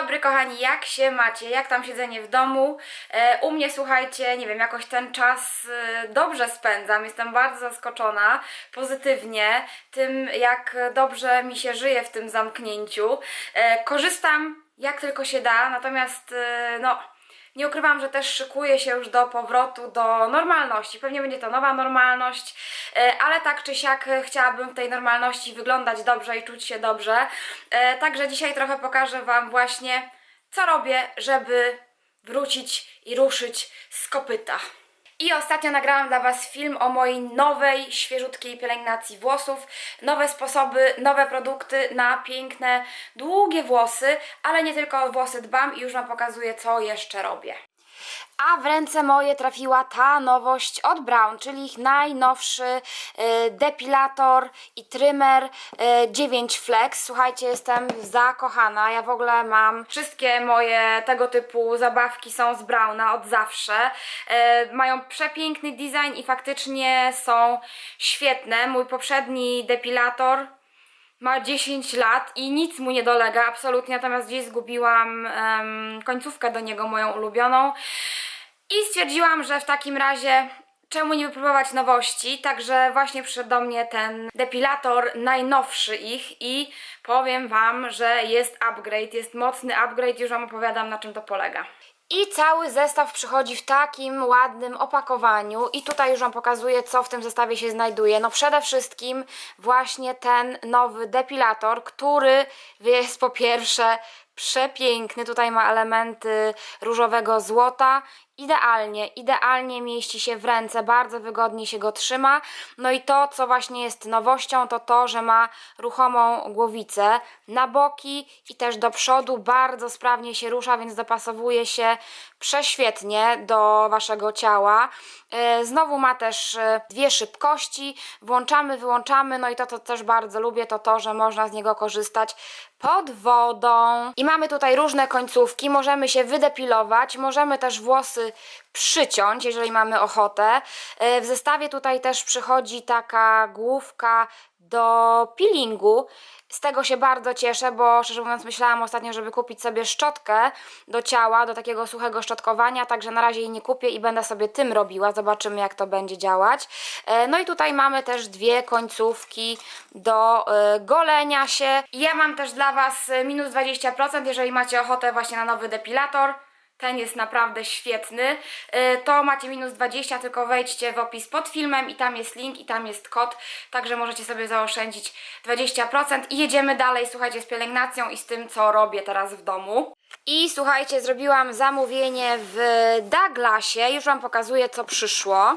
dobry kochani, jak się macie? Jak tam siedzenie w domu? E, u mnie słuchajcie, nie wiem, jakoś ten czas e, dobrze spędzam. Jestem bardzo zaskoczona pozytywnie tym, jak dobrze mi się żyje w tym zamknięciu. E, korzystam jak tylko się da, natomiast no nie ukrywam, że też szykuję się już do powrotu do normalności. Pewnie będzie to nowa normalność, e, ale tak czy siak e, chciałabym w tej normalności wyglądać dobrze i czuć się dobrze. E, Także dzisiaj trochę pokażę Wam właśnie, co robię, żeby wrócić i ruszyć z kopyta. I ostatnio nagrałam dla Was film o mojej nowej, świeżutkiej pielęgnacji włosów. Nowe sposoby, nowe produkty na piękne, długie włosy, ale nie tylko o włosy dbam i już Wam pokazuję, co jeszcze robię. A w ręce moje trafiła ta nowość od Brown, czyli ich najnowszy y, depilator i trimmer y, 9 Flex. Słuchajcie, jestem zakochana. Ja w ogóle mam wszystkie moje tego typu zabawki są z Browna od zawsze. Y, mają przepiękny design i faktycznie są świetne. Mój poprzedni depilator ma 10 lat i nic mu nie dolega absolutnie, natomiast gdzieś zgubiłam em, końcówkę do niego, moją ulubioną. I stwierdziłam, że w takim razie czemu nie wypróbować nowości, także właśnie przyszedł do mnie ten depilator, najnowszy ich i powiem Wam, że jest upgrade, jest mocny upgrade, już Wam opowiadam na czym to polega. I cały zestaw przychodzi w takim ładnym opakowaniu i tutaj już Wam pokazuję, co w tym zestawie się znajduje. No przede wszystkim właśnie ten nowy depilator, który jest po pierwsze przepiękny, tutaj ma elementy różowego złota, idealnie, idealnie mieści się w ręce, bardzo wygodnie się go trzyma. No i to, co właśnie jest nowością, to to, że ma ruchomą głowicę na boki i też do przodu, bardzo sprawnie się rusza, więc dopasowuje się prześwietnie do Waszego ciała. E, Znowu ma też e, dwie szybkości, włączamy, wyłączamy, no i to, co też bardzo lubię, to to, że można z niego korzystać pod wodą. I mamy tutaj różne końcówki, możemy się wydepilować, możemy też włosy przyciąć, jeżeli mamy ochotę. E, W zestawie tutaj też przychodzi taka główka do peelingu. Z tego się bardzo cieszę, bo szczerze mówiąc myślałam ostatnio, żeby kupić sobie szczotkę do ciała, do takiego suchego szczotkowania, także na razie jej nie kupię i będę sobie tym robiła. Zobaczymy jak to będzie działać. E, No i tutaj mamy też dwie końcówki do e, golenia się. Ja mam też dla Was e, minus 20%, jeżeli macie ochotę właśnie na nowy depilator. Ten jest naprawdę świetny. Y, To macie minus 20, tylko wejdźcie w opis pod filmem i tam jest link i tam jest kod, także możecie sobie zaoszczędzić 20% i jedziemy dalej, słuchajcie, z pielęgnacją i z tym, co robię teraz w domu. I słuchajcie, zrobiłam zamówienie w Douglasie, już Wam pokazuję, co przyszło.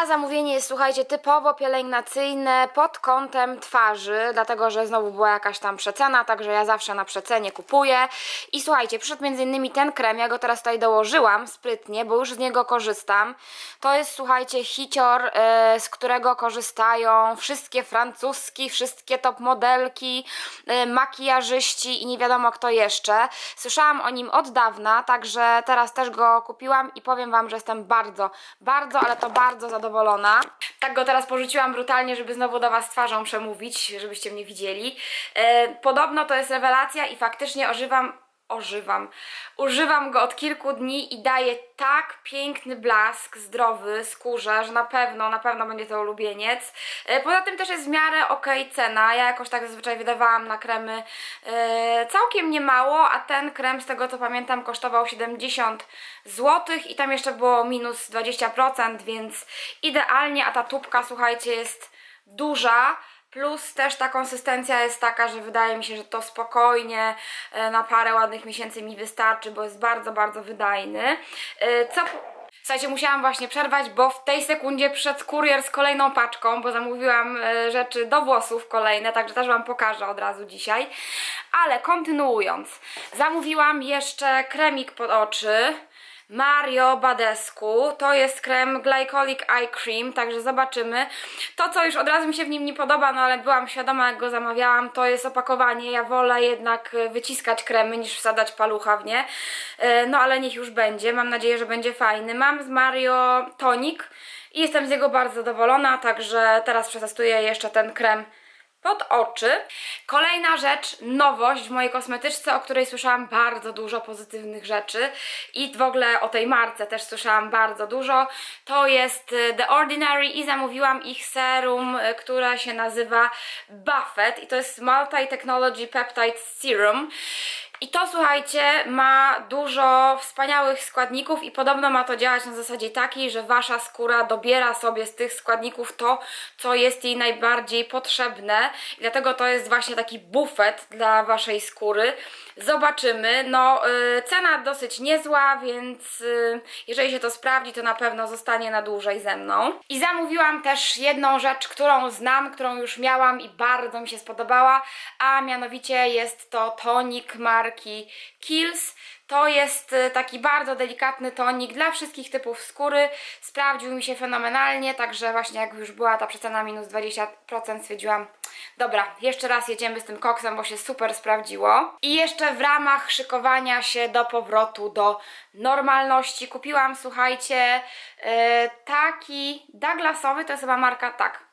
A zamówienie jest, słuchajcie, typowo pielęgnacyjne pod kątem twarzy, dlatego że znowu była jakaś tam przecena, także ja zawsze na przecenie kupuję. I słuchajcie, przyszedł między innymi ten krem, ja go teraz tutaj dołożyłam sprytnie, bo już z niego korzystam. To jest, słuchajcie, hicior, e, z którego korzystają wszystkie francuski, wszystkie top modelki, e, makijażyści i nie wiadomo kto jeszcze. Słyszałam o nim od dawna, także teraz też go kupiłam i powiem Wam, że jestem bardzo, bardzo, ale to bardzo zadowolona. Tak go teraz porzuciłam brutalnie, żeby znowu do Was twarzą przemówić, żebyście mnie widzieli. E, podobno to jest rewelacja i faktycznie ożywam, ożywam, używam go od kilku dni i daje tak piękny blask, zdrowy skórze, że na pewno, na pewno będzie to ulubieniec. E, Poza tym też jest w miarę okej cena. Ja jakoś tak zazwyczaj wydawałam na kremy e, całkiem niemało, a ten krem z tego co pamiętam kosztował 70 zł i tam jeszcze było minus 20%, więc idealnie, a ta tubka słuchajcie jest duża. Plus też ta konsystencja jest taka, że wydaje mi się, że to spokojnie e, na parę ładnych miesięcy mi wystarczy, bo jest bardzo, bardzo wydajny. E, Co Słuchajcie, musiałam właśnie przerwać, bo w tej sekundzie przyszedł kurier z kolejną paczką, bo zamówiłam e, rzeczy do włosów kolejne, także też Wam pokażę od razu dzisiaj. Ale kontynuując, zamówiłam jeszcze kremik pod oczy. Mario Badescu. To jest krem Glycolic Eye Cream, także zobaczymy. To, co już od razu mi się w nim nie podoba, no ale byłam świadoma, jak go zamawiałam, to jest opakowanie. Ja wolę jednak e, wyciskać kremy, niż wsadzać palucha w nie. E, No ale niech już będzie. Mam nadzieję, że będzie fajny. Mam z Mario tonik i jestem z niego bardzo zadowolona, także teraz przetestuję jeszcze ten krem pod oczy. Kolejna rzecz, nowość w mojej kosmetyczce, o której słyszałam bardzo dużo pozytywnych rzeczy i w ogóle o tej marce też słyszałam bardzo dużo. To jest y, The Ordinary i zamówiłam ich serum, y, które się nazywa Buffett i to jest Multi Technology Peptide Serum. I to słuchajcie, ma dużo wspaniałych składników i podobno ma to działać na zasadzie takiej, że wasza skóra dobiera sobie z tych składników to, co jest jej najbardziej potrzebne. I dlatego to jest właśnie taki bufet dla waszej skóry. Zobaczymy. No, y, cena dosyć niezła, więc y, jeżeli się to sprawdzi, to na pewno zostanie na dłużej ze mną. I zamówiłam też jedną rzecz, którą znam, którą już miałam i bardzo mi się spodobała, a mianowicie jest to tonik marki Kiehl's. To jest y, taki bardzo delikatny tonik dla wszystkich typów skóry. Sprawdził mi się fenomenalnie, także właśnie jak już była ta przecena minus 20%, stwierdziłam, dobra, jeszcze raz jedziemy z tym koksem, bo się super sprawdziło. I jeszcze w ramach szykowania się do powrotu do normalności kupiłam, słuchajcie, y, taki Douglasowy, to jest chyba marka, tak,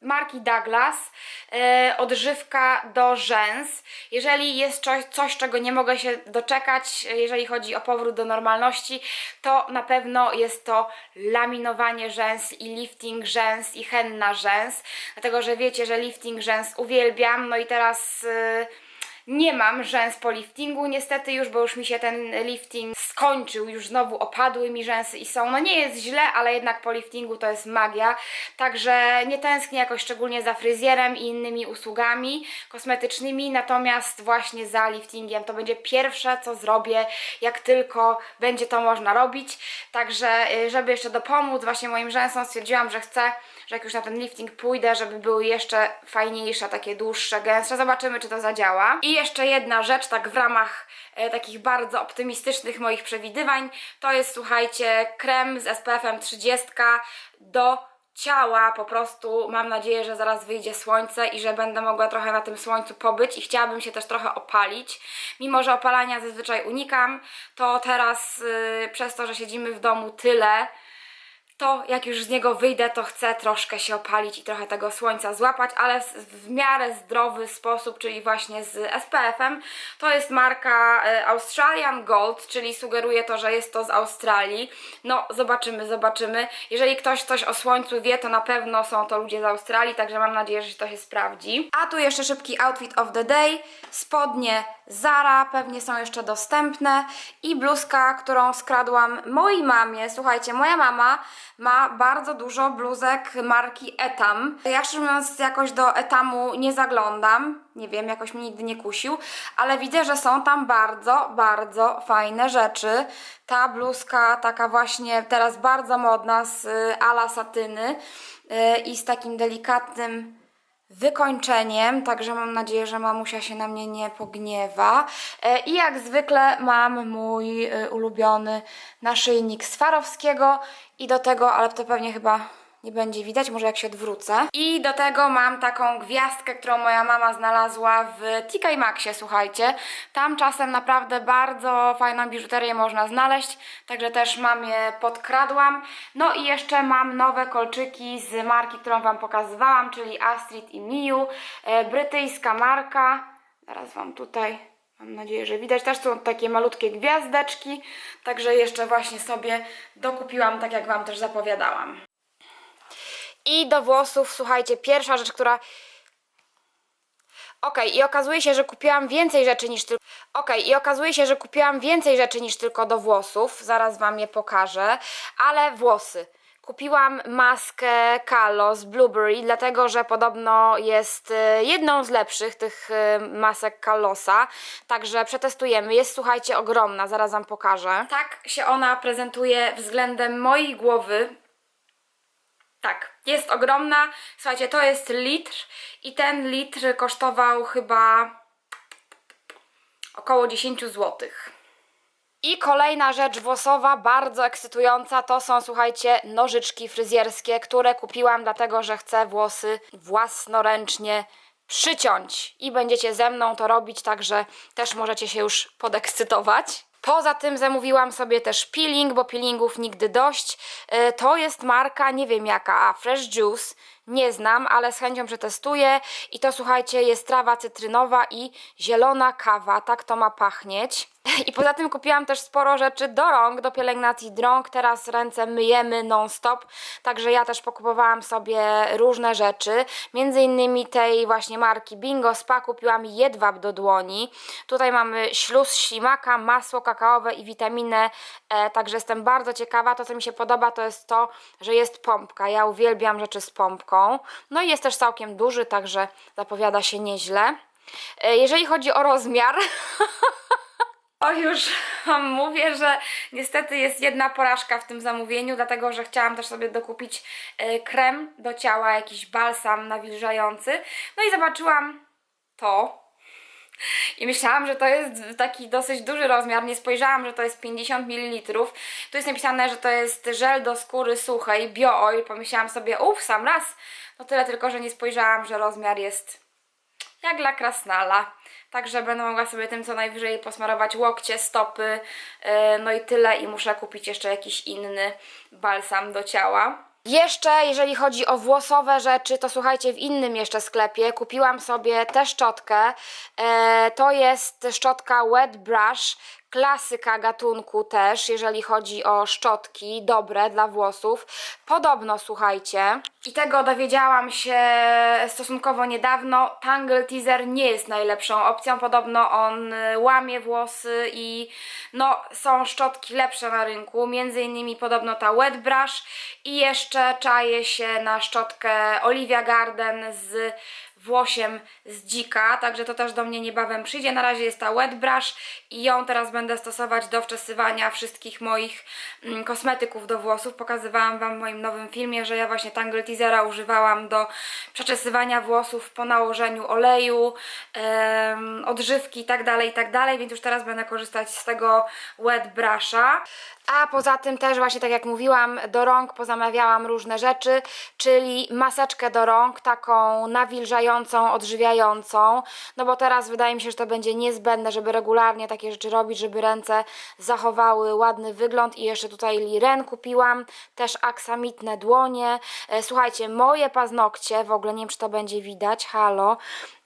marki Douglas, e, odżywka do rzęs. Jeżeli jest coś, coś, czego nie mogę się doczekać, e, jeżeli chodzi o powrót do normalności, to na pewno jest to laminowanie rzęs i lifting rzęs i henna rzęs, dlatego że wiecie, że lifting rzęs uwielbiam, no i teraz... e, nie mam rzęs po liftingu, niestety już, bo już mi się ten lifting skończył, już znowu opadły mi rzęsy i są. No nie jest źle, ale jednak po liftingu to jest magia. Także nie tęsknię jakoś szczególnie za fryzjerem i innymi usługami kosmetycznymi, natomiast właśnie za liftingiem to będzie pierwsze, co zrobię, jak tylko będzie to można robić. Także, y, żeby jeszcze dopomóc właśnie moim rzęsom, stwierdziłam, że chcę że jak już na ten lifting pójdę, żeby były jeszcze fajniejsze, takie dłuższe, gęstsze. Zobaczymy, czy to zadziała. I jeszcze jedna rzecz, tak w ramach e, takich bardzo optymistycznych moich przewidywań, to jest, słuchajcie, krem z SPF-em 30 do ciała po prostu mam nadzieję, że zaraz wyjdzie słońce i że będę mogła trochę na tym słońcu pobyć i chciałabym się też trochę opalić. Mimo, że opalania zazwyczaj unikam, to teraz yy, przez to, że siedzimy w domu tyle, to jak już z niego wyjdę, to chcę troszkę się opalić i trochę tego słońca złapać, ale w, w miarę zdrowy sposób, czyli właśnie z SPF-em. To jest marka e, Australian Gold, czyli sugeruje to, że jest to z Australii. No, zobaczymy, zobaczymy. Jeżeli ktoś coś o słońcu wie, to na pewno są to ludzie z Australii, także mam nadzieję, że to się sprawdzi. A tu jeszcze szybki outfit of the day. Spodnie Zara, pewnie są jeszcze dostępne i bluzka, którą skradłam mojej mamie. Słuchajcie, moja mama ma bardzo dużo bluzek marki Etam. Ja szczerze mówiąc jakoś do Etamu nie zaglądam, nie wiem, jakoś mnie nigdy nie kusił, ale widzę, że są tam bardzo, bardzo fajne rzeczy. Ta bluzka taka właśnie teraz bardzo modna z y, ala satyny y, i z takim delikatnym wykończeniem, także mam nadzieję, że mamusia się na mnie nie pogniewa. E, I jak zwykle mam mój e, ulubiony naszyjnik Swarowskiego i do tego, ale to pewnie chyba nie będzie widać, może jak się odwrócę. I do tego mam taką gwiazdkę, którą moja mama znalazła w TK Maxie, słuchajcie. Tam czasem naprawdę bardzo fajną biżuterię można znaleźć, także też mam je podkradłam. No i jeszcze mam nowe kolczyki z marki, którą Wam pokazywałam, czyli Astrid i Miu. E, brytyjska marka. Zaraz Wam tutaj Mam nadzieję, że widać. Też są takie malutkie gwiazdeczki, także jeszcze właśnie sobie dokupiłam, tak jak Wam też zapowiadałam. I do włosów, słuchajcie, pierwsza rzecz, która... Okej, i okazuje się, że kupiłam więcej rzeczy niż tylko... Okej, i okazuje się, że kupiłam więcej rzeczy niż tylko do włosów. Zaraz Wam je pokażę. Ale włosy. Kupiłam maskę Kalo Blueberry, dlatego że podobno jest y, jedną z lepszych tych y, masek Kalosa. Także przetestujemy. Jest, słuchajcie, ogromna. Zaraz Wam pokażę. Tak się ona prezentuje względem mojej głowy. Tak, jest ogromna. Słuchajcie, to jest litr i ten litr kosztował chyba około 10 zł. I kolejna rzecz włosowa, bardzo ekscytująca, to są, słuchajcie, nożyczki fryzjerskie, które kupiłam dlatego, że chcę włosy własnoręcznie przyciąć. I będziecie ze mną to robić, także też możecie się już podekscytować. Poza tym zamówiłam sobie też peeling, bo peelingów nigdy dość. E, To jest marka, nie wiem jaka, a Fresh Juice. nie znam, ale z chęcią przetestuję. I to słuchajcie, jest trawa cytrynowa i zielona kawa, tak to ma pachnieć. I poza tym kupiłam też sporo rzeczy do rąk, do pielęgnacji rąk. Teraz ręce myjemy non-stop, także ja też pokupowałam sobie różne rzeczy. Między innymi tej właśnie marki Bingo Spa kupiłam jedwab do dłoni. Tutaj mamy śluz ślimaka, masło kakaowe i witaminę E, także jestem bardzo ciekawa. To, co mi się podoba, to jest to, że jest pompka. Ja uwielbiam rzeczy z pompką. No i jest też całkiem duży, także zapowiada się nieźle. E, jeżeli chodzi o rozmiar, O, już Wam mówię, że niestety jest jedna porażka w tym zamówieniu, dlatego że chciałam też sobie dokupić e, krem do ciała, jakiś balsam nawilżający. No i zobaczyłam to. I myślałam, że to jest taki dosyć duży rozmiar. Nie spojrzałam, że to jest 50 ml. Tu jest napisane, że to jest żel do skóry suchej, bio-oil. Pomyślałam sobie, uff, sam raz. No tyle tylko, że nie spojrzałam, że rozmiar jest jak dla krasnala. Także będę mogła sobie tym co najwyżej posmarować łokcie, stopy, yy, no i tyle. I muszę kupić jeszcze jakiś inny balsam do ciała. Jeszcze jeżeli chodzi o włosowe rzeczy, to słuchajcie, w innym jeszcze sklepie kupiłam sobie tę szczotkę. E, to jest szczotka Wet Brush, klasyka gatunku też, jeżeli chodzi o szczotki dobre dla włosów. Podobno, słuchajcie, i tego dowiedziałam się stosunkowo niedawno, Tangle Teaser nie jest najlepszą opcją. Podobno on y, łamie włosy i no, są szczotki lepsze na rynku, między innymi podobno ta Wet Brush i jeszcze czaje się na szczotkę Olivia Garden z włosiem z dzika, także to też do mnie niebawem przyjdzie. Na razie jest ta wet brush i ją teraz będę stosować do wczesywania wszystkich moich mm, kosmetyków do włosów. Pokazywałam Wam w moim nowym filmie, że ja właśnie Tangle Teasera używałam do przeczesywania włosów po nałożeniu oleju, em, odżywki i tak dalej, i tak więc już teraz będę korzystać z tego wet brusha. A poza tym też właśnie tak jak mówiłam, do rąk pozamawiałam różne rzeczy, czyli maseczkę do rąk, taką nawilżającą, odżywiającą, no bo teraz wydaje mi się, że to będzie niezbędne, żeby regularnie takie rzeczy robić, żeby ręce zachowały ładny wygląd i jeszcze tutaj liren kupiłam, też aksamitne dłonie. E, Słuchajcie, moje paznokcie, w ogóle nie wiem czy to będzie widać, halo,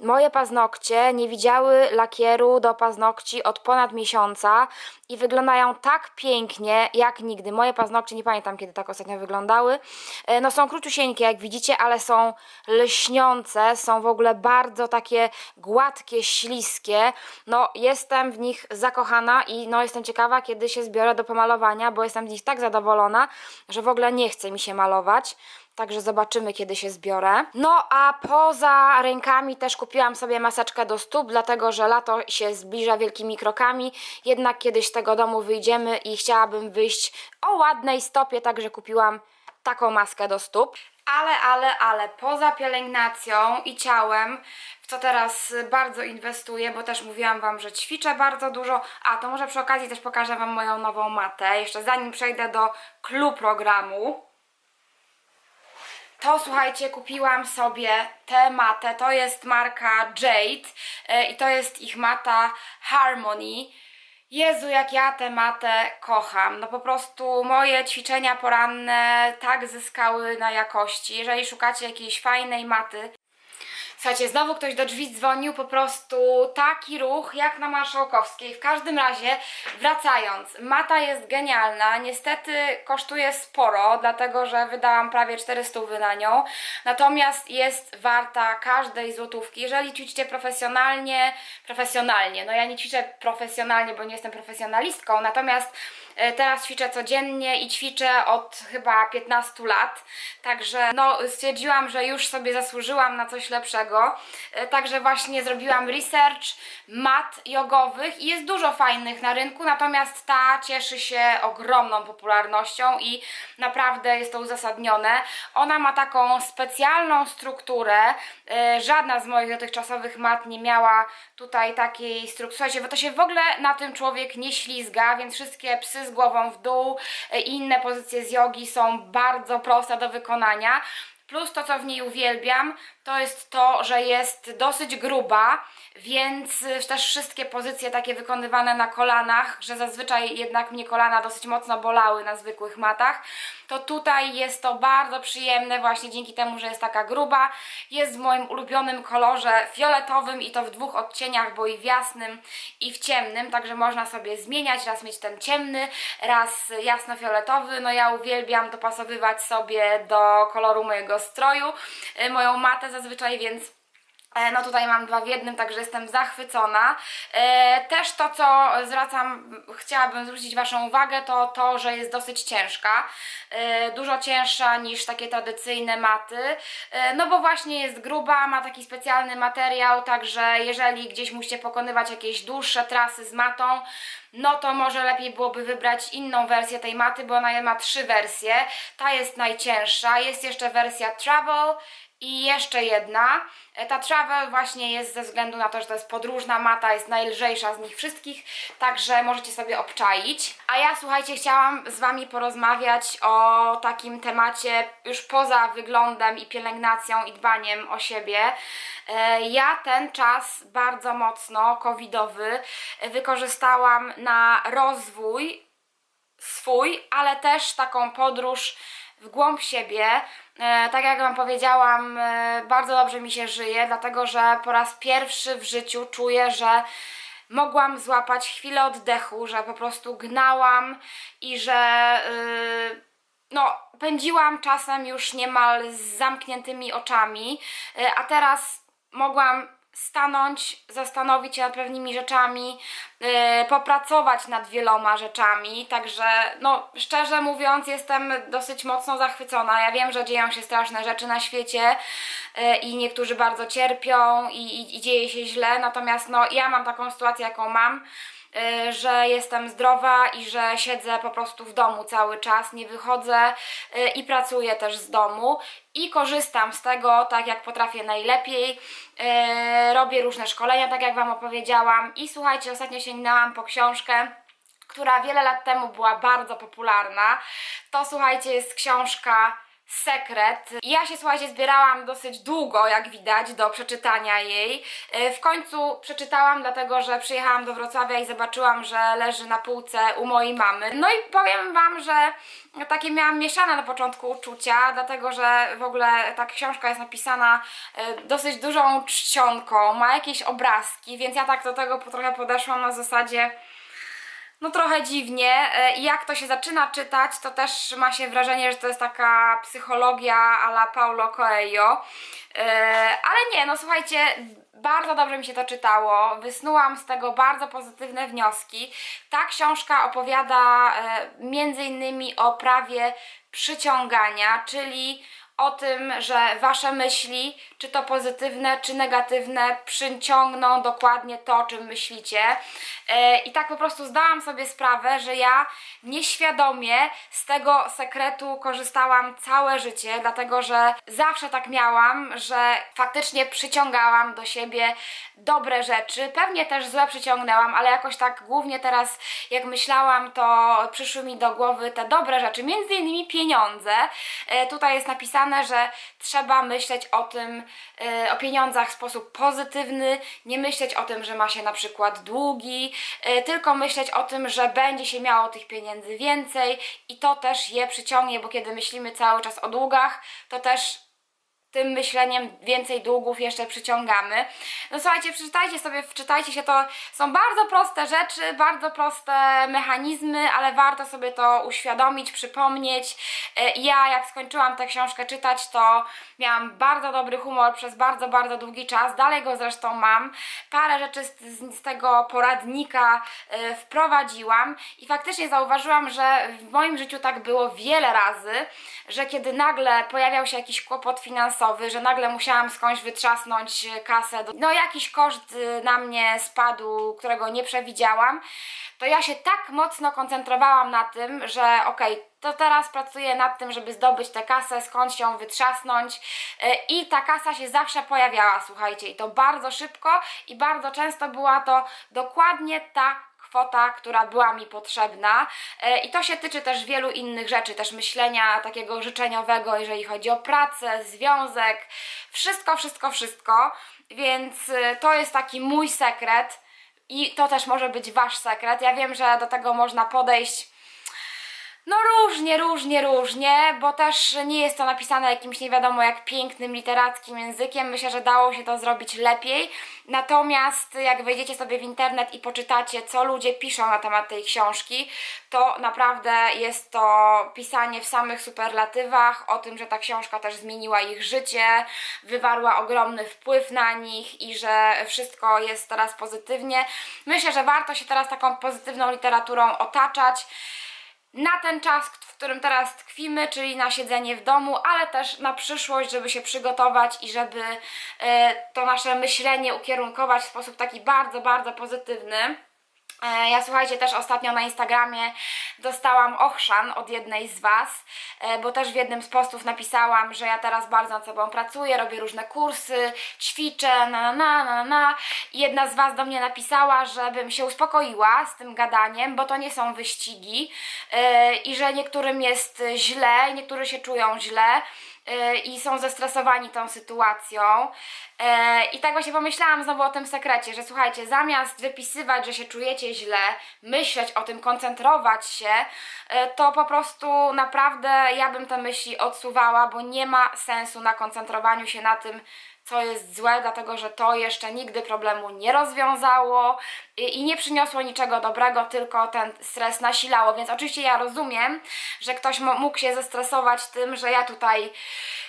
moje paznokcie nie widziały lakieru do paznokci od ponad miesiąca i wyglądają tak pięknie jak nigdy. Moje paznokcie, nie pamiętam kiedy tak ostatnio wyglądały. E, No są króciusieńkie jak widzicie, ale są lśniące, są w ogóle bardzo takie gładkie, śliskie. No jestem w nich zakochana i no jestem ciekawa kiedy się zbiorę do pomalowania, bo jestem z nich tak zadowolona, że w ogóle nie chce mi się malować. Także zobaczymy, kiedy się zbiorę. No a poza rękami też kupiłam sobie maseczkę do stóp, dlatego że lato się zbliża wielkimi krokami. Jednak kiedyś z tego domu wyjdziemy i chciałabym wyjść o ładnej stopie, także kupiłam taką maskę do stóp. Ale, ale, ale poza pielęgnacją i ciałem, w co teraz bardzo inwestuję, bo też mówiłam Wam, że ćwiczę bardzo dużo. A to może przy okazji też pokażę Wam moją nową matę. Jeszcze zanim przejdę do clue programu to słuchajcie, kupiłam sobie tę matę. To jest marka Jade e, i to jest ich mata Harmony. Jezu, jak ja tę matę kocham. No po prostu moje ćwiczenia poranne tak zyskały na jakości. Jeżeli szukacie jakiejś fajnej maty, Słuchajcie, znowu ktoś do drzwi dzwonił, po prostu taki ruch jak na Marszałkowskiej. W każdym razie, wracając, mata jest genialna, niestety kosztuje sporo, dlatego że wydałam prawie 400 na nią, natomiast jest warta każdej złotówki. Jeżeli ćwiczycie profesjonalnie, profesjonalnie, no ja nie ćwiczę profesjonalnie, bo nie jestem profesjonalistką, natomiast e, teraz ćwiczę codziennie i ćwiczę od chyba 15 lat, także no stwierdziłam, że już sobie zasłużyłam na coś lepszego, E, także właśnie zrobiłam research mat jogowych i jest dużo fajnych na rynku, natomiast ta cieszy się ogromną popularnością i naprawdę jest to uzasadnione. Ona ma taką specjalną strukturę, e, żadna z moich dotychczasowych mat nie miała tutaj takiej struktury, słuchajcie, bo to się w ogóle na tym człowiek nie ślizga, więc wszystkie psy z głową w dół e, i inne pozycje z jogi są bardzo proste do wykonania. Plus to, co w niej uwielbiam, to jest to, że jest dosyć gruba, więc y, też wszystkie pozycje takie wykonywane na kolanach, że zazwyczaj jednak mnie kolana dosyć mocno bolały na zwykłych matach, to tutaj jest to bardzo przyjemne właśnie dzięki temu, że jest taka gruba. Jest w moim ulubionym kolorze fioletowym i to w dwóch odcieniach, bo i w jasnym i w ciemnym, także można sobie zmieniać, raz mieć ten ciemny, raz jasno-fioletowy. No ja uwielbiam dopasowywać sobie do koloru mojego stroju, y, moją matę zazwyczaj, więc E, No tutaj mam dwa w jednym, także jestem zachwycona. E, Też to, co zwracam, chciałabym zwrócić Waszą uwagę, to to, że jest dosyć ciężka. E, Dużo cięższa niż takie tradycyjne maty. No bo właśnie jest gruba, ma taki specjalny materiał, także jeżeli gdzieś musicie pokonywać jakieś dłuższe trasy z matą, no to może lepiej byłoby wybrać inną wersję tej maty, bo ona ma trzy wersje. Ta jest najcięższa, jest jeszcze wersja Travel, i jeszcze jedna. E, Ta travel właśnie jest ze względu na to, że to jest podróżna mata, jest najlżejsza z nich wszystkich, także możecie sobie obczaić. A ja słuchajcie, chciałam z Wami porozmawiać o takim temacie już poza wyglądem i pielęgnacją i dbaniem o siebie. E, Ja ten czas bardzo mocno covidowy wykorzystałam na rozwój swój, ale też taką podróż w głąb siebie. E, tak jak Wam powiedziałam, e, bardzo dobrze mi się żyje, dlatego że po raz pierwszy w życiu czuję, że mogłam złapać chwilę oddechu, że po prostu gnałam i że. y, no, pędziłam czasem już niemal z zamkniętymi oczami, e, a teraz mogłam stanąć, zastanowić się nad pewnymi rzeczami, e, popracować nad wieloma rzeczami, także no szczerze mówiąc jestem dosyć mocno zachwycona. Ja wiem, że dzieją się straszne rzeczy na świecie e, i niektórzy bardzo cierpią i, i, i dzieje się źle, natomiast no ja mam taką sytuację jaką mam że jestem zdrowa i że siedzę po prostu w domu cały czas, nie wychodzę y, i pracuję też z domu i korzystam z tego tak jak potrafię najlepiej. Y, Robię różne szkolenia, tak jak Wam opowiedziałam i słuchajcie, ostatnio sięgnęłam po książkę która wiele lat temu była bardzo popularna. To słuchajcie, jest książka Sekret. Ja się słuchajcie, zbierałam dosyć długo, jak widać, do przeczytania jej. E, W końcu przeczytałam, dlatego że przyjechałam do Wrocławia i zobaczyłam, że leży na półce u mojej mamy. No i powiem Wam, że takie miałam mieszane na początku uczucia, dlatego że w ogóle ta książka jest napisana e, dosyć dużą czcionką, ma jakieś obrazki, więc ja tak do tego trochę podeszłam na zasadzie no trochę dziwnie e, jak to się zaczyna czytać, to też ma się wrażenie, że to jest taka psychologia a la Paulo Coelho. E, Ale nie, no słuchajcie, bardzo dobrze mi się to czytało, wysnułam z tego bardzo pozytywne wnioski. Ta książka opowiada e, między innymi o prawie przyciągania, czyli o tym, że wasze myśli, czy to pozytywne, czy negatywne, przyciągną dokładnie to, o czym myślicie. E, I tak po prostu zdałam sobie sprawę, że ja nieświadomie z tego sekretu korzystałam całe życie, dlatego że zawsze tak miałam, że faktycznie przyciągałam do siebie dobre rzeczy. Pewnie też złe przyciągnęłam, ale jakoś tak głównie teraz, jak myślałam, to przyszły mi do głowy te dobre rzeczy, między innymi pieniądze. E, Tutaj jest napisane, że trzeba myśleć o tym, e, o pieniądzach w sposób pozytywny, nie myśleć o tym, że ma się na przykład długi, e, tylko myśleć o tym, że będzie się miało tych pieniędzy więcej i to też je przyciągnie, bo kiedy myślimy cały czas o długach, to też tym myśleniem więcej długów jeszcze przyciągamy. No słuchajcie, przeczytajcie sobie, wczytajcie się, to są bardzo proste rzeczy, bardzo proste mechanizmy, ale warto sobie to uświadomić, przypomnieć. E, Ja jak skończyłam tę książkę czytać, to miałam bardzo dobry humor przez bardzo, bardzo długi czas, dalej go zresztą mam. Parę rzeczy z, z, tego poradnika e, wprowadziłam i faktycznie zauważyłam, że w moim życiu tak było wiele razy, że kiedy nagle pojawiał się jakiś kłopot finansowy, że nagle musiałam skądś wytrzasnąć e, kasę, no jakiś koszt e, na mnie spadł, którego nie przewidziałam, to ja się tak mocno koncentrowałam na tym, że okej, to teraz pracuję nad tym, żeby zdobyć tę kasę, skąd ją wytrzasnąć. E, i ta kasa się zawsze pojawiała, słuchajcie, i to bardzo szybko i bardzo często była to dokładnie ta kwota, która była mi potrzebna. E, I to się tyczy też wielu innych rzeczy, też myślenia takiego życzeniowego, jeżeli chodzi o pracę, związek, wszystko, wszystko, wszystko. Więc e, to jest taki mój sekret. I to też może być wasz sekret. Ja wiem, że do tego można podejść no różnie, różnie, różnie, bo też nie jest to napisane jakimś nie wiadomo jak pięknym literackim językiem. Myślę, że dało się to zrobić lepiej. Natomiast jak wejdziecie sobie w internet i poczytacie, co ludzie piszą na temat tej książki, to naprawdę jest to pisanie w samych superlatywach, o tym, że ta książka też zmieniła ich życie, wywarła ogromny wpływ na nich i że wszystko jest teraz pozytywnie. Myślę, że warto się teraz taką pozytywną literaturą otaczać na ten czas, w którym teraz tkwimy, czyli na siedzenie w domu, ale też na przyszłość, żeby się przygotować i żeby e, to nasze myślenie ukierunkować w sposób taki bardzo, bardzo pozytywny. E, Ja słuchajcie, też ostatnio na Instagramie dostałam ochrzan od jednej z Was, e, bo też w jednym z postów napisałam, że ja teraz bardzo nad sobą pracuję, robię różne kursy, ćwiczę, na na na na na. I jedna z Was do mnie napisała, żebym się uspokoiła z tym gadaniem, bo to nie są wyścigi e, i że niektórym jest źle, niektórzy się czują źle i są zestresowani tą sytuacją. E, I tak właśnie pomyślałam znowu o tym sekrecie, że słuchajcie, zamiast wypisywać, że się czujecie źle, myśleć o tym, koncentrować się, e, to po prostu naprawdę ja bym te myśli odsuwała, bo nie ma sensu na koncentrowaniu się na tym, co jest złe, dlatego że to jeszcze nigdy problemu nie rozwiązało i, nie przyniosło niczego dobrego, tylko ten stres nasilało. Więc oczywiście ja rozumiem, że ktoś mógł się zestresować tym, że ja tutaj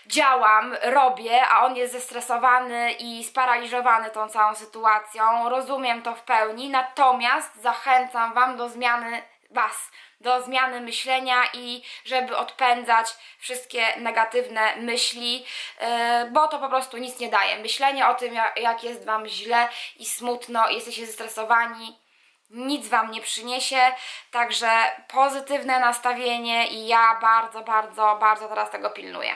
działam, robię, a on jest zestresowany i sparaliżowany tą całą sytuacją. Rozumiem to w pełni, natomiast zachęcam Wam do zmiany Was, do zmiany myślenia i żeby odpędzać wszystkie negatywne myśli, yy, bo to po prostu nic nie daje. Myślenie o tym, jak- jest Wam źle i smutno, jesteście zestresowani, nic Wam nie przyniesie, także pozytywne nastawienie i ja bardzo, bardzo, bardzo teraz tego pilnuję.